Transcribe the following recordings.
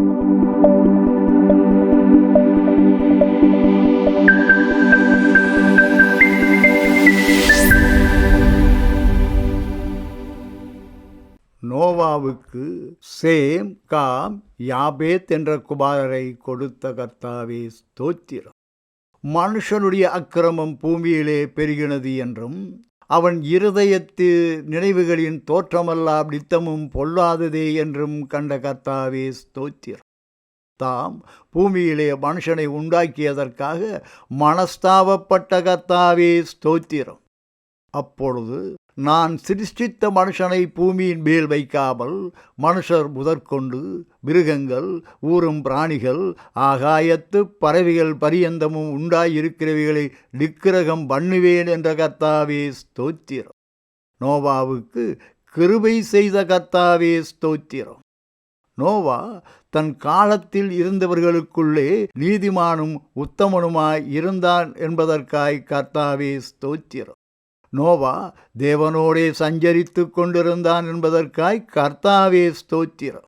நோவாவுக்கு same com யாபேத் என்ற குமாரரை கொடுத்த கர்த்தாவே ஸ்தோத்திரம். மனுஷனுடைய அக்கிரமம் பூமியிலே பெருகினது என்றும் அவன் இருதயத்து நினைவுகளின் தோற்றமல்லா நித்தமும் பொல்லாததே என்றும் கண்ட கர்த்தாவே ஸ்தோத்திரம். தாம் பூமியிலே மனுஷனை உண்டாக்கியதற்காக மனஸ்தாபப்பட்ட கர்த்தாவே ஸ்தோத்திரம். அப்பொழுது நான் சிருஷ்டித்த மனுஷனை பூமியின் மேல் வைக்காமல் மனுஷர் முதற்கொண்டு மிருகங்கள் ஊறும் பிராணிகள் ஆகாயத்து பறவைகள் பரியந்தமும் உண்டாயிருக்கிறவைகளை நிக்கிரகம் பண்ணுவேன் என்ற கர்த்தாவே ஸ்தோத்திரம். நோவாவுக்கு கிருபை செய்த கர்த்தாவே ஸ்தோத்திரம். நோவா தன் காலத்தில் இருந்தவர்களுக்குள்ளே நீதிமானும் உத்தமனுமாய் இருந்தான் என்பதற்காய் கர்த்தாவே ஸ்தோத்திரம். நோவா தேவனோடே சஞ்சரித்து கொண்டிருந்தான் என்பதற்காய் கர்த்தாவே ஸ்தோத்திரம்.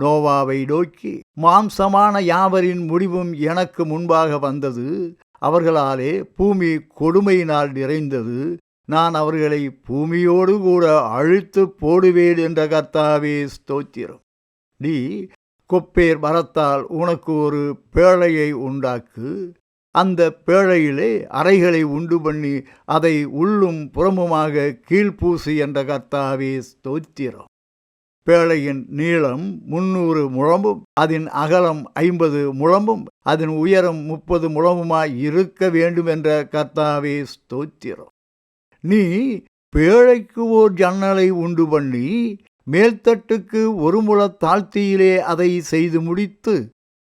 நோவாவை நோக்கி மாம்சமான யாவரின் முடிவும் எனக்கு முன்பாக வந்தது. அவர்களாலே பூமி கொடுமையினால் நிறைந்தது. நான் அவர்களை பூமியோடு கூட அழுத்து போடுவேன் என்ற கர்த்தாவே ஸ்தோத்திரம். நீ கொப்பேர் மரத்தால் உனக்கு ஒரு பேழையை உண்டாக்கு. அந்த பேழையிலே அறைகளை உண்டு பண்ணி அதை உள்ளும் புறமுமாக கீழ்ப்பூசி என்ற கர்த்தாவே ஸ்தோத்திரம். பேழையின் நீளம் முன்னூறு முழம்பும் அதன் அகலம் ஐம்பது முழம்பும் அதன் உயரம் முப்பது முழமுமாய் இருக்க வேண்டும் என்ற கர்த்தாவே ஸ்தோத்திரம். நீ பேழைக்கு ஓர் ஜன்னலை உண்டு பண்ணி மேல்தட்டுக்கு ஒரு முழ தாழ்த்தியிலே அதை செய்து முடித்து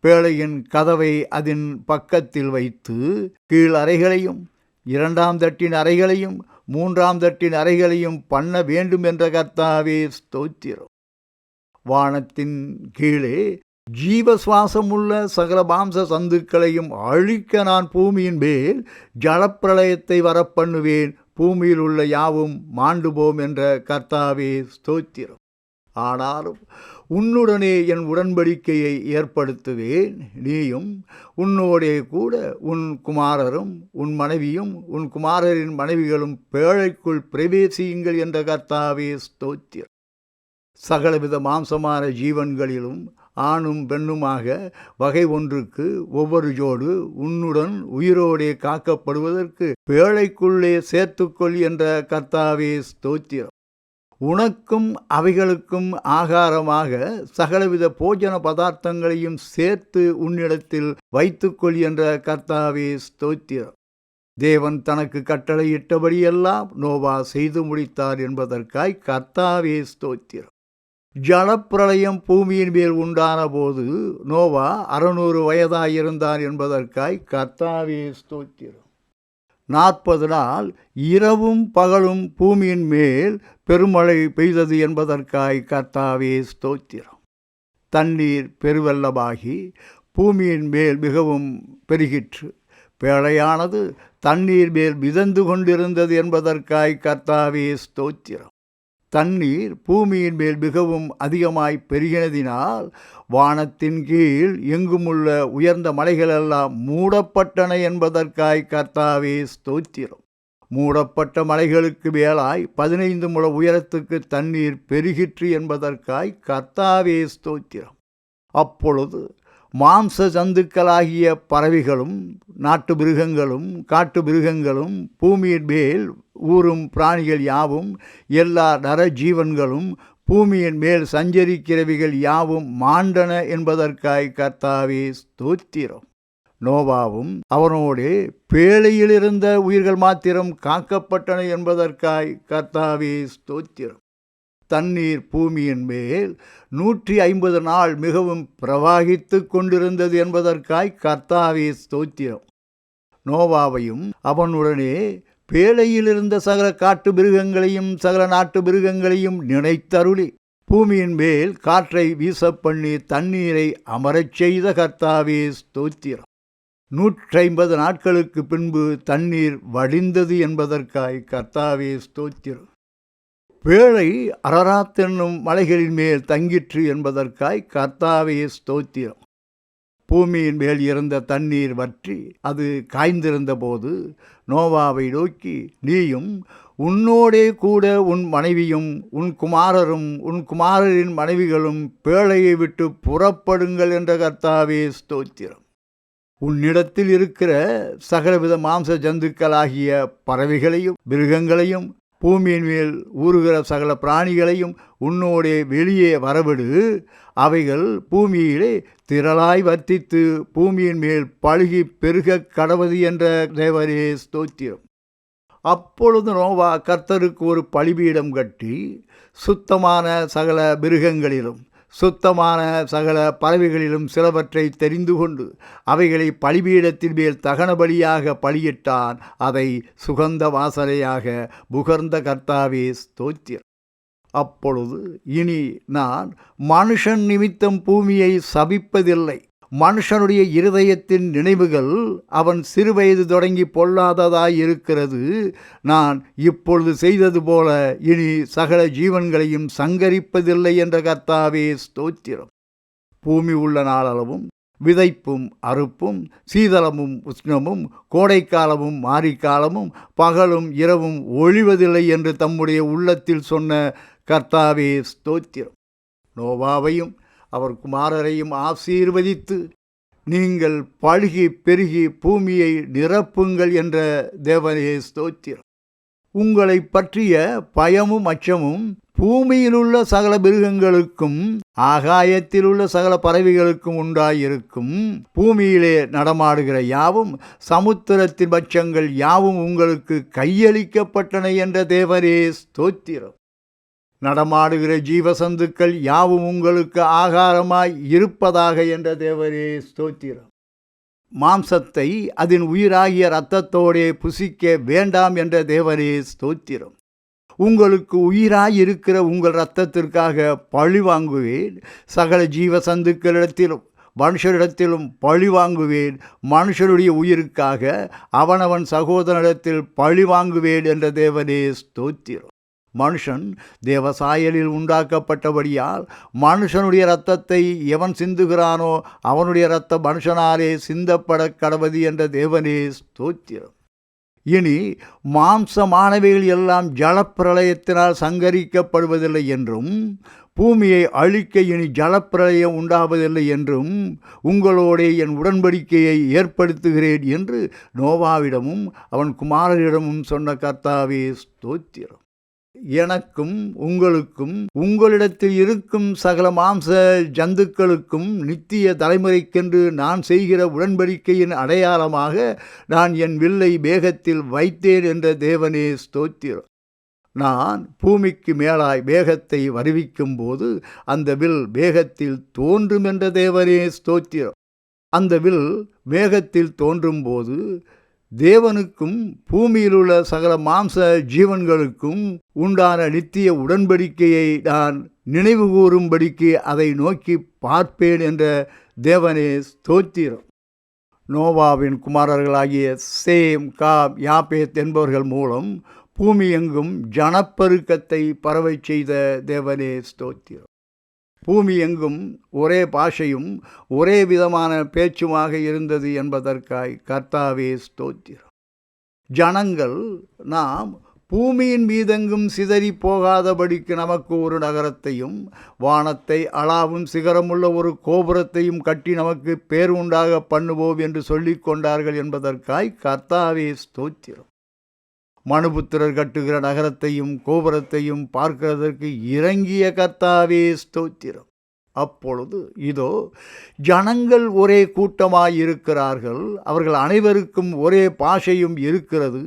பேழையின் கதவை அதன் பக்கத்தில் வைத்து கீழ் அறைகளையும் இரண்டாம் தட்டின் அறைகளையும் மூன்றாம் தட்டின் அறைகளையும் பண்ண வேண்டும் என்ற கர்த்தாவே ஸ்தோத்திரம். வானத்தின் கீழே ஜீவ சுவாசமுள்ள சகல மாம்ச சந்துக்களையும் அழிக்க நான் பூமியின் மேல் ஜலப்பிரளயத்தை வரப்பண்ணுவேன். பூமியில் உள்ள யாவும் மாண்டுபோம் என்ற கர்த்தாவே ஸ்தோத்திரம். ஆனாலும் உன்னுடனே என் உடன்படிக்கையை ஏற்படுத்துவேன். நீயும் உன்னோடே கூட உன் குமாரரும் உன் மனைவியும் உன் குமாரரின் மனைவிகளும் பேழைக்குள் பிரவேசியுங்கள் என்ற கர்த்தாவே ஸ்தோத்திரம். சகலவித மாம்சமான ஜீவன்களிலும் ஆணும் பெண்ணுமாக வகை ஒன்றுக்கு ஒவ்வொரு ஜோடு உன்னுடன் உயிரோடே காக்கப்படுவதற்கு பேழைக்குள்ளே சேர்த்துக்கொள் என்ற கர்த்தாவே ஸ்தோத்திரம். உனக்கும் அவைகளுக்கும் ஆகாரமாக சகலவித போஜன பதார்த்தங்களையும் சேர்த்து உன்னிடத்தில் வைத்துக்கொள் என்ற கர்த்தாவே ஸ்தோத்திரம். தேவன் தனக்கு கட்டளையிட்டபடியெல்லாம் நோவா செய்து முடித்தார் என்பதற்காய் கர்த்தாவே ஸ்தோத்திரம். ஜலப்பிரளயம் பூமியின் மேல் உண்டான போது நோவா அறுநூறு வயதாயிருந்தார் என்பதற்காய் கர்த்தாவே ஸ்தோத்திரம். நாற்பது நாள் இரவும் பகலும் பூமியின் மேல் பெருமழை பெய்தது என்பதற்காய் கர்த்தாவே ஸ்தோத்திரம். தண்ணீர் பெருவெல்லமாகி பூமியின் மேல் மிகவும் பெருகிற்று. பேழையானது தண்ணீர் மேல் மிதந்து கொண்டிருந்தது என்பதற்காய் கர்த்தாவே ஸ்தோத்திரம். தண்ணீர் பூமியின் மேல் மிகவும் அதிகமாய் பெருகினதினால் வானத்தின் கீழ் எங்குமுள்ள உயர்ந்த மலைகளெல்லாம் மூடப்பட்டன என்பதற்காய் கர்த்தாவே ஸ்தோத்திரம். மூடப்பட்ட மலைகளுக்கு மேலாய் பதினைந்து முழ உயரத்துக்கு தண்ணீர் பெருகிற்று என்பதற்காய் கர்த்தாவே ஸ்தோத்திரம். அப்பொழுது மாம்ச சந்துக்களாகிய பறவைகளும் நாட்டு மிருகங்களும் காட்டு மிருகங்களும் பூமியின் மேல் ஊறும் பிராணிகள் யாவும் எல்லா நர ஜீவன்களும் பூமியின் மேல் சஞ்சரிக்கிறவைகள் யாவும் மாண்டன என்பதற்காய் கர்த்தாவே ஸ்தோத்திரம். நோவாவும் அவனோடே பேழையிலிருந்த உயிர்கள் மாத்திரம் காக்கப்பட்டன என்பதற்காய் கர்த்தாவே ஸ்தோத்திரம். தண்ணீர் பூமியின் மேல் நூற்றி ஐம்பது நாள் மிகவும் பிரவாகித்து கொண்டிருந்தது என்பதற்காய் கர்த்தாவே ஸ்தோத்திரம். நோவாவையும் அவனுடனே பேழையிலிருந்த சகல காட்டு மிருகங்களையும் சகல நாட்டு மிருகங்களையும் நினைத்தருளி. பூமியின் மேல் காற்றை வீசப்பண்ணி தண்ணீரை அமரச் செய்த கர்த்தாவே ஸ்தோத்திரம். நூற்றைம்பது நாட்களுக்கு பின்பு தண்ணீர் வடிந்தது என்பதற்காய் கர்த்தாவே ஸ்தோத்திரம். பேழை அரராத் என்னும் மலைகளின் மேல் தங்கிற்று என்பதற்காய் கர்த்தாவே ஸ்தோத்திரம். பூமியின் மேல் இருந்த தண்ணீர் வற்றி அது காய்ந்திருந்த போது நோவாவை நோக்கி நீயும் உன்னோடே கூட உன் மனைவியும் உன் குமாரரும் உன் குமாரரின் மனைவிகளும் பேழையை விட்டு புறப்படுங்கள் என்ற கர்த்தாவே ஸ்தோத்திரம். உன்னிடத்தில் இருக்கிற சகலவித மாம்ச ஜந்துக்களாகிய பறவைகளையும் மிருகங்களையும் பூமியின் மேல் ஊறுகிற சகல பிராணிகளையும் உன்னோடே வெளியே வரவிடு. அவைகள் பூமியிலே திரளாய் வர்த்தித்து பூமியின் மேல் பழுகி பெருக கடவது என்ற தேவரே ஸ்தோத்திரம். அப்பொழுது நோவா கர்த்தருக்கு ஒரு பலிபீடம் கட்டி சுத்தமான சகல மிருகங்களிலும் சுத்தமான சகல பறவைகளிலும் சிலவற்றை தெரிந்து கொண்டு அவைகளை பலிபீடத்தின் மேல் தகன பலியாக பலியிட்டான் அதை சுகந்த வாசனையாக புகர்ந்த கர்த்தாவே ஸ்தோத்திரம். அப்பொழுது இனி நான் மனுஷன் நிமித்தம் பூமியை சபிப்பதில்லை. மனுஷனுடைய இருதயத்தின் நினைவுகள் அவன் சிறுவயது தொடங்கி பொல்லாததாய் இருக்கிறது நான் இப்பொழுது செய்தது போல இனி சகல ஜீவன்களையும் சங்கரிப்பதில்லை என்ற கர்த்தாவே ஸ்தோத்திரம். பூமி உள்ள நாளளவும் விதைப்பும் அறுப்பும் சீதளமும் உஷ்ணமும் கோடைக்காலமும் மாரிக்காலமும் பகலும் இரவும் ஒழிவதில்லை என்று தம்முடைய உள்ளத்தில் சொன்ன கர்த்தாவே ஸ்தோத்திரம். நோவாவையும் அவர் குமாரரையும் ஆசீர்வதித்து நீங்கள் பழுகி பெருகி பூமியை நிரப்புங்கள் என்ற தேவனையே ஸ்தோத்திரம். உங்களை பற்றிய பயமும் அச்சமும் பூமியிலுள்ள சகல மிருகங்களுக்கும் ஆகாயத்திலுள்ள சகல பறவைகளுக்கும் உண்டாயிருக்கும். பூமியிலே நடமாடுகிற யாவும் சமுத்திரத்தின் பட்சங்கள் யாவும் உங்களுக்கு கையளிக்கப்பட்டன என்ற தேவரே ஸ்தோத்திரம். நடமாடுகிற ஜீவசந்துக்கள் யாவும் உங்களுக்கு ஆகாரமாய் இருப்பதாக என்ற தேவரே ஸ்தோத்திரம். மாம்சத்தை அதன் உயிராகிய இரத்தத்தோடே புசிக்க வேண்டாம் என்ற தேவரே ஸ்தோத்திரம். உங்களுக்கு உயிராயிருக்கிற உங்கள் இரத்தத்திற்காக பழி வாங்குவேன். சகல ஜீவசந்துக்களிடத்திலும் மனுஷரிடத்திலும் பழி வாங்குவேன். மனுஷருடைய உயிருக்காக அவனவன் சகோதரனிடத்தில் பழி வாங்குவேன் என்ற தேவனே ஸ்தோத்திரம். மனுஷன் தேவசாயலில் உண்டாக்கப்பட்டபடியால் மனுஷனுடைய இரத்தத்தை எவன் சிந்துகிறானோ அவனுடைய இரத்த மனுஷனாலே சிந்தப்பட கடவது என்ற தேவனே ஸ்தோத்திரம். இனி மாம்சமானவைகள் எல்லாம் ஜலப்பிரளயத்தினால் சங்கரிக்கப்படுவதில்லை என்றும் பூமியை அழிக்க இனி ஜலப்பிரளயம் உண்டாவதில்லை என்றும் உங்களோடே என் உடன்படிக்கையை ஏற்படுத்துகிறேன் என்று நோவாவிடமும் அவன் குமாரரிடமும் சொன்ன கர்த்தாவே ஸ்தோத்திரம். எனக்கும் உங்களுக்கும் உங்களிடத்தில் இருக்கும் சகல மாம்ச ஜந்துக்களுக்கும் நித்திய தலைமுறைக்கென்று நான் செய்கிற உடன்படிக்கையின் அடையாளமாக நான் என் வில்லை வேகத்தில் வைத்தேன் என்ற தேவனே ஸ்தோத்திரம். நான் பூமிக்கு மேலாய் வேகத்தை வருவிக்கும் போது அந்த வில் வேகத்தில் தோன்றும் என்ற தேவனே ஸ்தோத்திரம். அந்த வில் வேகத்தில் தோன்றும்போது தேவனுக்கும் பூமியிலுள்ள சகல மாம்ச ஜீவன்களுக்கும் உண்டான நித்திய உடன்படிக்கையை நான் நினைவு கூறும்படிக்கு அதை நோக்கி பார்ப்பேன் என்ற தேவனே ஸ்தோத்திரம். நோவாவின் குமாரர்களாகிய சேம் காம் யாபேத் என்பவர்கள் மூலம் பூமி எங்கும் ஜனப்பெருக்கத்தை பரவச் செய்த தேவனே ஸ்தோத்திரம். பூமி எங்கும் ஒரே பாஷையும் ஒரே விதமான பேச்சுமாக இருந்தது என்பதற்காய் கர்த்தாவே ஸ்தோத்திரம். ஜனங்கள் நாம் பூமியின் மீதெங்கும் சிதறி போகாதபடிக்கு நமக்கு ஒரு நகரத்தையும் வானத்தை அளாவும் சிகரமுள்ள ஒரு கோபுரத்தையும் கட்டி நமக்கு பேர் உண்டாக பண்ணுவோம் என்று சொல்லிக் கொண்டார்கள் என்பதற்காய் கர்த்தாவே ஸ்தோத்திரம். மனுபுத்திரர் கட்டுகிற நகரத்தையும் கோபுரத்தையும் பார்க்கிறதற்கு இறங்கிய கர்த்தாவே ஸ்தோத்திரம். அப்பொழுது இதோ ஜனங்கள் ஒரே கூட்டமாயிருக்கிறார்கள். அவர்கள் அனைவருக்கும் ஒரே பாஷையும் இருக்கிறது.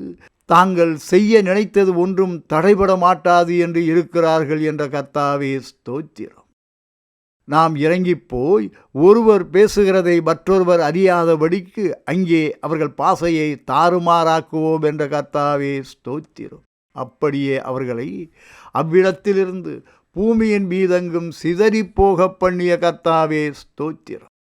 தாங்கள் செய்ய நினைத்தது ஒன்றும் தடைபட மாட்டாது என்று இருக்கிறார்கள் என்ற கர்த்தாவே ஸ்தோத்திரம். நாம் இறங்கிப் போய் ஒருவர் பேசுகிறதை மற்றொருவர் அறியாதபடிக்கு அங்கே அவர்கள் பாசையை தாறுமாறாக்குவோம் என்ற கர்த்தாவே ஸ்தோத்திரம். அப்படியே அவர்களை அவ்விடத்திலிருந்து பூமியின் மீதெங்கும் சிதறிப் போக பண்ணிய கர்த்தாவே ஸ்தோத்திரம்.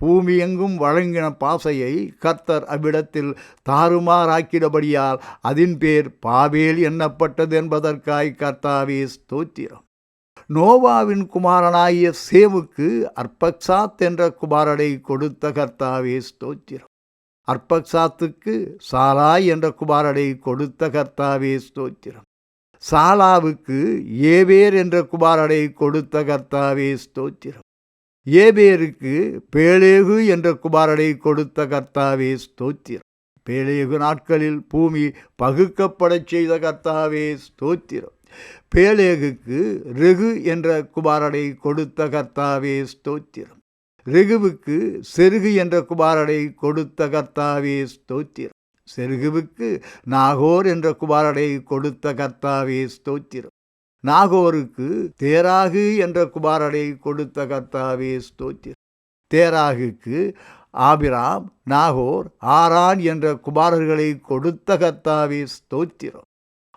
பூமி எங்கும் வழங்கின பாசையை கர்த்தர் அவ்விடத்தில் தாறுமாறாக்கிடபடியால் அதன் பேர் பாவேல் எண்ணப்பட்டது என்பதற்காய் கர்த்தாவே ஸ்தோத்திரம். நோவாவின் குமாரனாகிய சேவுக்கு அர்பக்சாத் என்ற குமாரனை கொடுத்த கர்த்தாவே ஸ்தோத்திரம். அர்பக்சாத்துக்கு சாலாய் என்ற குமாரனை கொடுத்த கர்த்தாவே ஸ்தோத்திரம். சாலாவுக்கு ஏவேர் என்ற குமாரனை கொடுத்த கர்த்தாவே ஸ்தோத்திரம். ஏபேருக்கு பேலேகு என்ற குமாரனை கொடுத்த கர்த்தாவே ஸ்தோத்திரம். பேலேகு நாட்களில் பூமி பகுக்கப்படச் செய்த கர்த்தாவே ஸ்தோத்திரம். பேலேகுக்கு ரெகு என்ற குமாரனை கொடுத்த கர்த்தாவே ஸ்தோத்திரம். ரெகுவுக்கு செருகு என்ற குமாரனை கொடுத்த கர்த்தாவே ஸ்தோத்திரம். செருகுவுக்கு நாகோர் என்ற குமாரனை கொடுத்த கர்த்தாவே ஸ்தோத்திரம். நாகோருக்கு தேராகு என்ற குமாரனை கொடுத்த கர்த்தாவே ஸ்தோத்திரம். தேராகுக்கு ஆபிராம் நாகோர் ஆரான் என்ற குமாரர்களை கொடுத்த கர்த்தாவே ஸ்தோத்திரம்.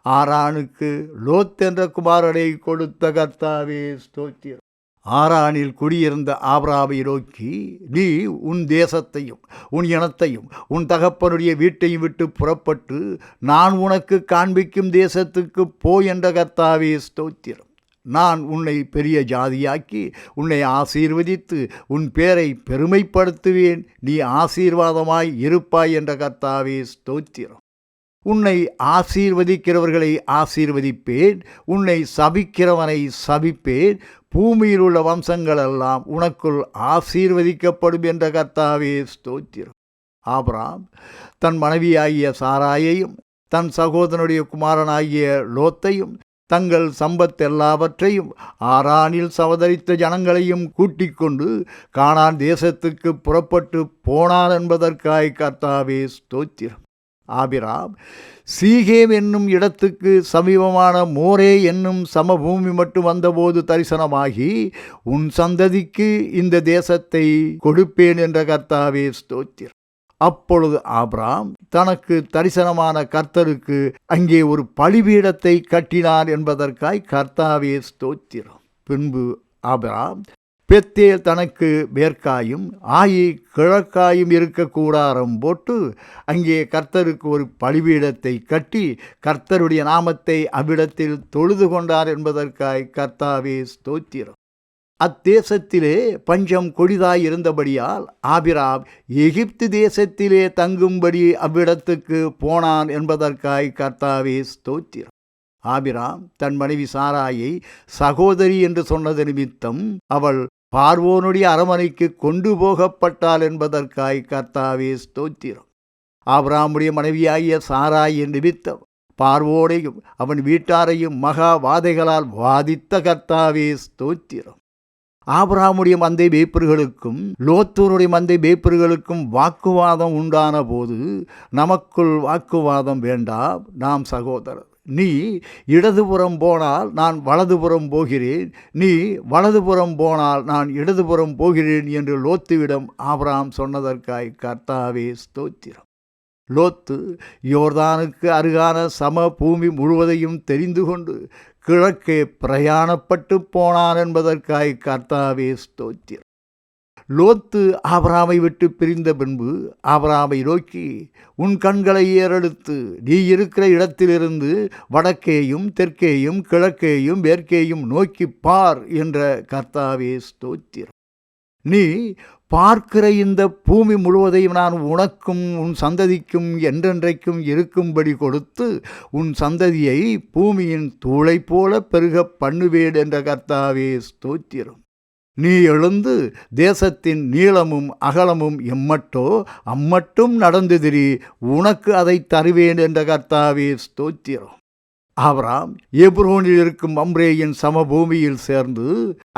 ஆரானுக்கு லோத் என்ற குமாரனை கொடுத்த கர்த்தாவே ஸ்தோத்திரம். ஆரானில் குடியிருந்த ஆபராவை நோக்கி நீ உன் தேசத்தையும் உன் இனத்தையும் உன் தகப்பனுடைய வீட்டையும் விட்டு புறப்பட்டு நான் உனக்கு காண்பிக்கும் தேசத்துக்கு போ என்ற கர்த்தாவே ஸ்தோத்திரம். நான் உன்னை பெரிய ஜாதியாக்கி உன்னை ஆசீர்வதித்து உன் பேரை பெருமைப்படுத்துவேன். நீ ஆசீர்வாதமாய் இருப்பாய் என்ற கர்த்தாவே ஸ்தோத்திரம். உன்னை ஆசீர்வதிக்கிறவர்களை ஆசீர்வதிப்பேன். உன்னை சபிக்கிறவனை சபிப்பேன். பூமியில் உள்ள வம்சங்களெல்லாம் உனக்குள் ஆசீர்வதிக்கப்படும் என்ற கர்த்தாவே ஸ்தோத்திரம். ஆபராம் தன் மனைவியாகிய சாராயையும் தன் சகோதரனுடைய குமாரனாகிய லோத்தையும் தங்கள் சம்பத் எல்லாவற்றையும் ஆரானில் சவதரித்த ஜனங்களையும் கூட்டிக் கொண்டு காணான் தேசத்துக்கு புறப்பட்டு போனான் என்பதற்காய் கர்த்தாவே ஸ்தோத்திரம். ஆபிராம் சீகேம் என்னும் இடத்துக்கு சமீபமான மோரே என்னும் சமபூமி மட்டும் வந்தபோது தரிசனமாகி உன் சந்ததிக்கு இந்த தேசத்தை கொடுப்பேன் என்ற கர்த்தாவே ஸ்தோத்திரம். அப்பொழுது ஆப்ராம் தனக்கு தரிசனமான கர்த்தருக்கு அங்கே ஒரு பலிபீடத்தை கட்டினார் என்பதற்காய் கர்த்தாவே ஸ்தோத்திரம். பின்பு ஆபிராம் பெத்தேல் தனக்கு மேற்காயும் ஆயி கிழக்காயும் இருக்க கூடாரம் போட்டு அங்கே கர்த்தருக்கு ஒரு பலிபீடத்தை கட்டி கர்த்தருடைய நாமத்தை அவ்விடத்தில் தொழுது கொண்டார் என்பதற்காய் கர்த்தாவே ஸ்தோத்திரம். அத்தேசத்திலே பஞ்சம் கொடிதாய் இருந்தபடியால் ஆபிராம் எகிப்து தேசத்திலே தங்கும்படி அவ்விடத்துக்கு போனான் என்பதற்காய் கர்த்தாவே ஸ்தோத்திரம். ஆபிராம் தன் மனைவி சாராயை சகோதரி என்று சொன்னது நிமித்தம் அவள் பார்வோனுடைய அரமனைக்கு கொண்டு போகப்பட்டாள் என்பதற்காய் கர்த்தாவே ஸ்தோத்திரம். ஆபிராமுடைய மனைவியாகிய சாராயின் நிமித்தம் பார்வோனையும் அவன் வீட்டாரையும் மகா வாதைகளால் வாதித்த கர்த்தாவே ஸ்தோத்திரம். ஆபராமுடைய மந்தை வேப்பர்களுக்கும் லோத்தூருடைய மந்தை வேப்பர்களுக்கும் வாக்குவாதம் உண்டான போது நமக்குள் வாக்குவாதம் வேண்டாம் நாம் சகோதரர். நீ இடதுபுறம் போனால் நான் வலதுபுறம் போகிறேன். நீ வலதுபுறம் போனால் நான் இடதுபுறம் போகிறேன் என்று லோத்துவிடம் ஆபராம் சொன்னதற்காய் கர்த்தாவே ஸ்தோத்திரம். லோத்து யோர்தானுக்கு அருகான சம பூமி முழுவதையும் தெரிந்து கொண்டு கிழக்கே பிரயாணப்பட்டு போனான் என்பதற்காய் கர்த்தாவே ஸ்தோத்திரம். லோத்து ஆபராமை விட்டு பிரிந்த பின்பு ஆபராமை நோக்கி உன் கண்களை ஏறெடுத்து நீ இருக்கிற இடத்திலிருந்து வடக்கேயும் தெற்கேயும் கிழக்கேயும் மேற்கேயும் நோக்கி பார் என்ற கர்த்தாவே ஸ்தோத்திரம். நீ பார்க்கிற இந்த பூமி முழுவதையும் நான் உனக்கும் உன் சந்ததிக்கும் என்றென்றைக்கும் இருக்கும்படி கொடுத்து உன் சந்ததியை பூமியின் தூளை போல பெருக பண்ணுவேன் என்ற கர்த்தாவே ஸ்தோத்திரம். நீ எழுந்து தேசத்தின் நீளமும் அகலமும் எம்மட்டோ அம்மட்டும் நடந்து திரி உனக்கு அதை தருவேன் என்ற கர்த்தாவே ஸ்தோத்திரம். ஆவராம் எப்ரோனில் இருக்கும் அம்ரேயின் சமபூமியில் சேர்ந்து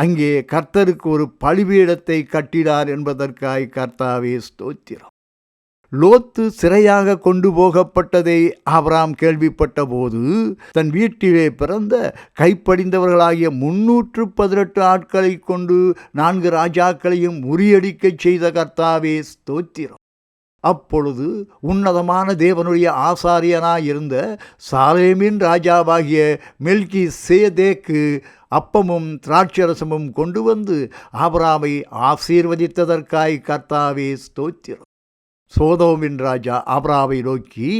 அங்கே கர்த்தருக்கு ஒரு பழிபீடத்தை கட்டினார் என்பதற்காய் கர்த்தாவே ஸ்தோத்திரம். லோத்து சிறையாக கொண்டு போகப்பட்டதை ஆபராம் கேள்விப்பட்ட போது தன் வீட்டிலே பிறந்த கைப்படிந்தவர்களாகிய முன்னூற்று பதினெட்டு ஆட்களை கொண்டு நான்கு ராஜாக்களையும் முறியடிக்கச் செய்த கர்த்தாவே ஸ்தோத்திரம். அப்பொழுது உன்னதமான தேவனுடைய ஆசாரியனாயிருந்த சாலேமின் ராஜாவாகிய மெல்கி சேதேக்கு அப்பமும் திராட்சரசமும் கொண்டு வந்து ஆபராமை ஆசீர்வதித்ததற்காய் கர்த்தாவே ஸ்தோத்திரம். சோதோமின் ராஜா ஆபராவை நோக்கி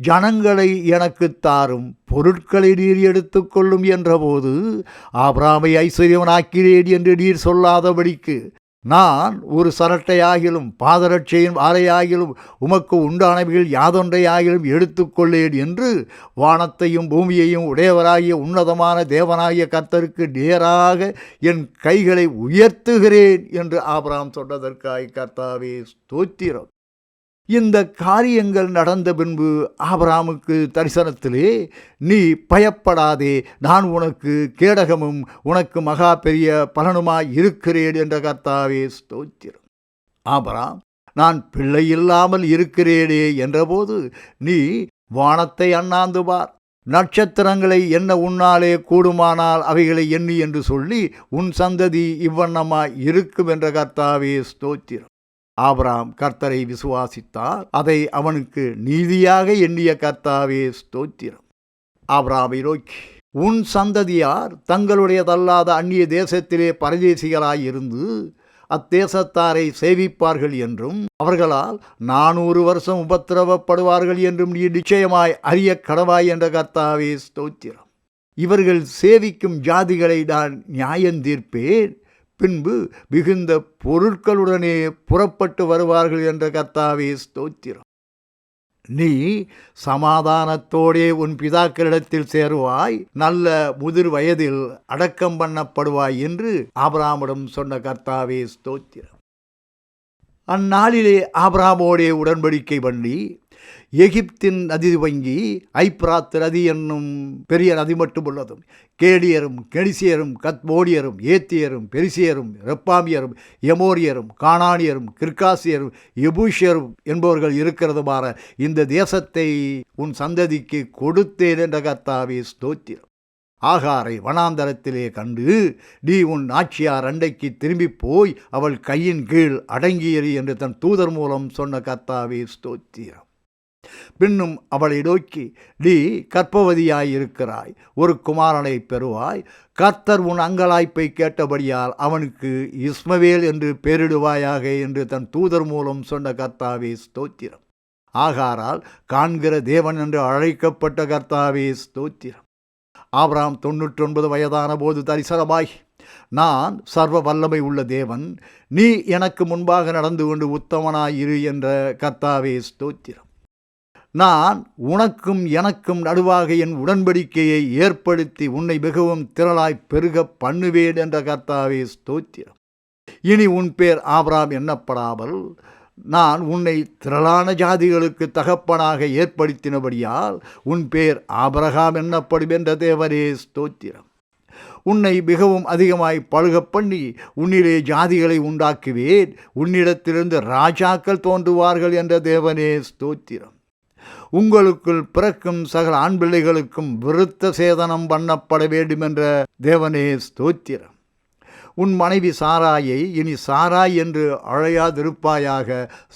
ஜனங்களை எனக்கு தாரும் பொருட்களை நீர் எடுத்துக்கொள்ளும் என்றபோது ஆபிராமை ஐஸ்வர்யவனாக்கிறேன் என்று நீர் சொல்லாதபடிக்கு நான் ஒரு சரட்டையாகிலும் பாதரட்சையின் ஆரையாகிலும் உமக்கு உண்டானவைகள் யாதொன்றையாகிலும் எடுத்துக்கொள்ளேன் என்று வானத்தையும் பூமியையும் உடையவராகிய உன்னதமான தேவனாகிய கர்த்தருக்கு நேராக என் கைகளை உயர்த்துகிறேன் என்று ஆபராம் சொன்னதற்காய் கர்த்தாவே ஸ்தோத்திரம். இந்த காரியங்கள் நடந்த பின்பு ஆபராமுக்கு தரிசனத்திலே நீ பயப்படாதே நான் உனக்கு கேடகமும் உனக்கு மகா பெரிய பலனுமாய் இருக்கிறேன் என்ற கர்த்தாவே ஸ்தோத்திரம். ஆபராம் நான் பிள்ளை இல்லாமல் இருக்கிறேனே என்றபோது நீ வானத்தை அண்ணாந்து பார் நட்சத்திரங்களை என்ன உன்னாலே கூடுமானால் அவைகளை எண்ணி என்று சொல்லி உன் சந்ததி இவ்வண்ணமாய் இருக்கும் என்ற கர்த்தாவே ஸ்தோத்திரம். ஆபராம் கர்த்தரை விசுவாசித்தார். அதை அவனுக்கு நீதியாக எண்ணிய கர்த்தாவே ஸ்தோத்திரம். ஆபராமை நோக்கி உன் சந்ததியார் தங்களுடையதல்லாத அந்நிய தேசத்திலே பரதேசிகளாயிருந்து அத்தேசத்தாரை சேவிப்பார்கள் என்றும் அவர்களால் நானூறு வருஷம் உபத்திரவப்படுவார்கள் என்றும் நீ நிச்சயமாய் அறிய கடவாய் என்ற கர்த்தாவே ஸ்தோத்திரம். இவர்கள் சேவிக்கும் ஜாதிகளை நான் நியாயந்தீர்ப்பேன். பின்பு மிகுந்த பொருட்களுடனே புறப்பட்டு வருவார்கள் என்ற கர்த்தாவே ஸ்தோத்திரம். நீ சமாதானத்தோடே உன் பிதாக்களிடத்தில் சேருவாய் நல்ல முதிர் வயதில் அடக்கம் பண்ணப்படுவாய் என்று ஆபராமிடம் சொன்ன கர்த்தாவே ஸ்தோத்திரம். அந்நாளிலே ஆபராமோடே உடன்படிக்கை பண்ணி எகிப்தின் நதி வங்கி ஐப்ராத் நதி என்னும் பெரிய நதி மட்டும் உள்ளதும் கேடியரும் கெனிசியரும் கத்மோடியரும் ஏத்தியரும் பெரிசியரும் ரெப்பாமியரும் எமோரியரும் காணானியரும் கிர்காசியரும் எபூஷியரும் என்பவர்கள் இருக்கிறதுமான இந்த தேசத்தை உன் சந்ததிக்கு கொடுத்தேன் என்ற கர்த்தாவே ஸ்தோத்திரம். ஆகாரை வனாந்தரத்திலே கண்டு நீ உன் ஆட்சியார் அண்டைக்கு திரும்பி போய் அவள் கையின் கீழ் அடங்கியறி என்று தன் தூதர் மூலம் சொன்ன கர்த்தாவே ஸ்தோத்திரம். பின்னும் அவளை நோக்கி நீ கற்பவதியாயிருக்கிறாய் ஒரு குமாரனை பெறுவாய். கர்த்தர் உன் அங்கலாய்ப்பை கேட்டபடியால் அவனுக்கு இஸ்மவேல் என்று பெயரிடுவாயாக என்று தன் தூதர் மூலம் சொன்ன கர்த்தாவே ஸ்தோத்திரம். ஆகாரால் காண்கிற தேவன் என்று அழைக்கப்பட்ட கர்த்தாவே ஸ்தோத்திரம். ஆபிராம் தொன்னூற்றொன்பது வயதான போது தரிசனமாய் நான் சர்வ வல்லமை உள்ள தேவன் நீ எனக்கு முன்பாக நடந்து கொண்டு உத்தமனாயிரு என்ற கர்த்தாவே ஸ்தோத்திரம். நான் உனக்கும் எனக்கும் நடுவாக என் உடன்படிக்கையை ஏற்படுத்தி உன்னை மிகவும் திரளாய் பெருக பண்ணுவேன் என்ற கர்த்தாவே ஸ்தோத்திரம். இனி உன் பேர் ஆபராம் எண்ணப்படாமல் நான் உன்னை திரளான ஜாதிகளுக்கு தகப்பனாக ஏற்படுத்தினபடியால் உன் பேர் ஆபரகாம் எண்ணப்படும் என்ற தேவரே ஸ்தோத்திரம். உன்னை மிகவும் அதிகமாய் பழுக பண்ணி உன்னிலே ஜாதிகளை உண்டாக்குவேன். உன்னிடத்திலிருந்து ராஜாக்கள் தோன்றுவார்கள் என்ற தேவனே ஸ்தோத்திரம். உங்களுக்குள் பிறக்கும் சகல ஆண் பிள்ளைகளுக்கும் விருத்த சேதனம் பண்ணப்பட வேண்டும் என்ற தேவனே ஸ்தோத்திரம். உன் மனைவி சாராயை இனி சாராய் என்று அழையாதிருப்பாயாக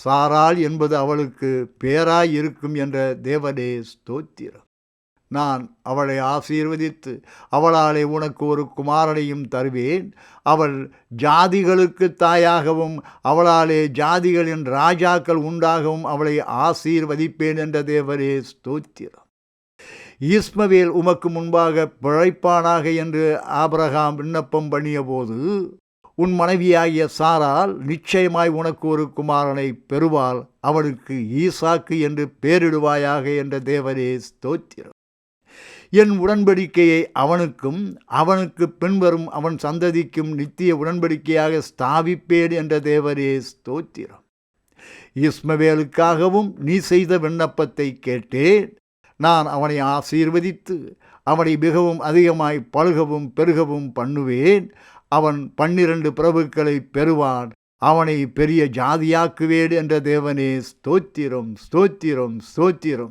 சாராள் என்பது அவளுக்கு பேராய் இருக்கும் என்ற தேவனே ஸ்தோத்திரம். நான் அவளை ஆசீர்வதித்து அவளாலே உனக்கு ஒரு குமாரனையும் தருவேன். அவள் ஜாதிகளுக்கு தாயாகவும் அவளாலே ஜாதிகளின் ராஜாக்கள் உண்டாகவும் அவளை ஆசீர்வதிப்பேன் என்ற தேவரே ஸ்தோத்திரம். ஈஸ்மவேல் உமக்கு முன்பாக பிழைப்பானாக என்று ஆபரகாம் விண்ணப்பம் பண்ணியபோது உன் மனைவியாகிய சாரால் நிச்சயமாய் உனக்கு ஒரு குமாரனை பெறுவாள். அவளுக்கு ஈசாக்கு என்று பேரிடுவாயாக என்ற தேவரே ஸ்தோத்திரம். என் உடன்படிக்கையை அவனுக்கும் அவனுக்கு பின்வரும் அவன் சந்ததிக்கும் நித்திய உடன்படிக்கையாக ஸ்தாபிப்பேன் என்ற தேவரே ஸ்தோத்திரம். இஸ்மவேலுக்காகவும் நீ செய்த விண்ணப்பத்தை கேட்டேன். நான் அவனை ஆசீர்வதித்து அவனை மிகவும் அதிகமாய் பழுகவும் பெருகவும் பண்ணுவேன். அவன் பன்னிரண்டு பிரபுக்களை பெறுவான். அவனை பெரிய ஜாதியாக்குவேன் என்ற தேவனே ஸ்தோத்திரம் ஸ்தோத்திரம் ஸ்தோத்திரம்.